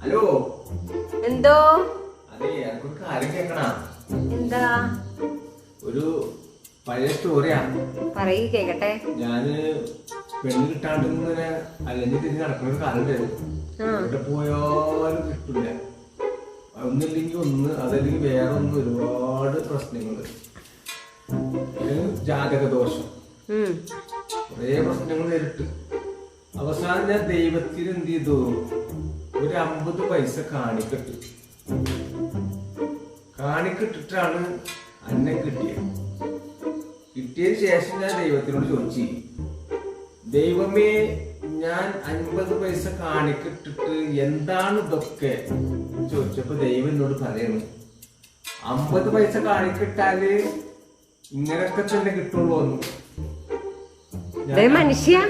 Hello. എന്തോ? അതെ എനിക്കൊരു കാര്യം കേക്കണ. എന്താ? ഒരു പഴയ സ്റ്റോറിയാ പറയ് കേക്കട്ടെ. ഞാൻ പെണ്ണ് കിട്ടാണ്ട് ഇങ്ങനെ അല്ലെങ്കിൽ തിരിഞ്ഞ് നടക്കുന്ന ഒരു കാലം ഉണ്ടായിരുന്നു. ആ. എവിടെ പോയാലും കിട്ടില്ല ഒന്നില്ലെങ്കിൽ ഒന്ന് അതല്ലെങ്കിൽ വേറെ ഒന്ന് ഒരുപാട് പ്രശ്നങ്ങൾ ജാതക ദോഷം കുറേ പ്രശ്നങ്ങൾ നേരിട്ട്. അവസാനം ഞാൻ ദൈവത്തിന് എന്ത് ചെയ്തു? ഒരു അമ്പത് പൈസ കാണിക്കിട്ട്. കാണിക്കിട്ടിട്ടാണ് അന്നെ കിട്ടിയത് കിട്ടിയതിന് ശേഷം ഞാൻ ദൈവത്തിനോട് ചോദിച്ചു. ദൈവമേ ഞാൻ അൻപത് പൈസ കാണിക്കിട്ടിട്ട് എന്താണ് ഇതൊക്കെ? ചോദിച്ചപ്പോ ദൈവം എന്നോട് പറയണു. അമ്പത് പൈസ കാണിക്കിട്ടാൽ ഇങ്ങനൊക്കെ തന്നെ കിട്ടുള്ളൂ എന്ന് Δεν μανίσια;